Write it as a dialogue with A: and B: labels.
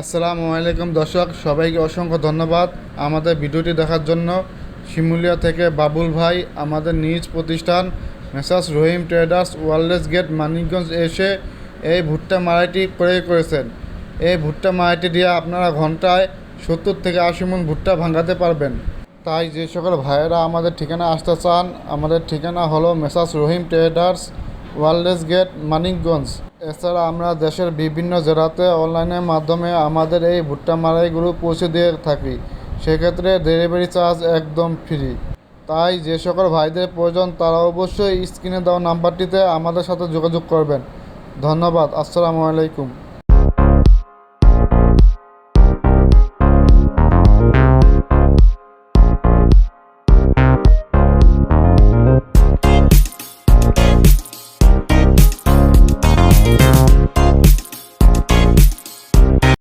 A: আসসালামু আলাইকুম দর্শক, সবাইকে অসংখ্য ধন্যবাদ আমাদের ভিডিওটি দেখার জন্য। শিমুলিয়া থেকে বাবুল ভাই আমাদের নিজ প্রতিষ্ঠান messrs Rahim traders wireless gate, Manikganj এসে এই ভুট্টা মারাইটি ক্রয় করেছেন। এই ভুট্টা মারাইটি দিয়ে আপনারা ঘন্টায় সত্তর থেকে আশি মন ভুট্টা ভাঙাতে পারবেন। তাই যে সকল ভাইয়েরা আমাদের ঠিকানা আসতে চান, আমাদের ঠিকানা হলো messrs Rahim traders wireless gate, Manikganj. এছাড়া আমরা দেশের বিভিন্ন জেলাতে অনলাইনের মাধ্যমে আমাদের এই ভুট্টা মারাইগুলো পৌঁছে দিয়ে থাকি। সেক্ষেত্রে ডেলিভারি চার্জ একদম ফ্রি। তাই যে সকল ভাইদের প্রয়োজন, তারা অবশ্যই স্ক্রিনে দেওয়া নাম্বারটিতে আমাদের সাথে যোগাযোগ করবেন। ধন্যবাদ, আসসালামু আলাইকুম।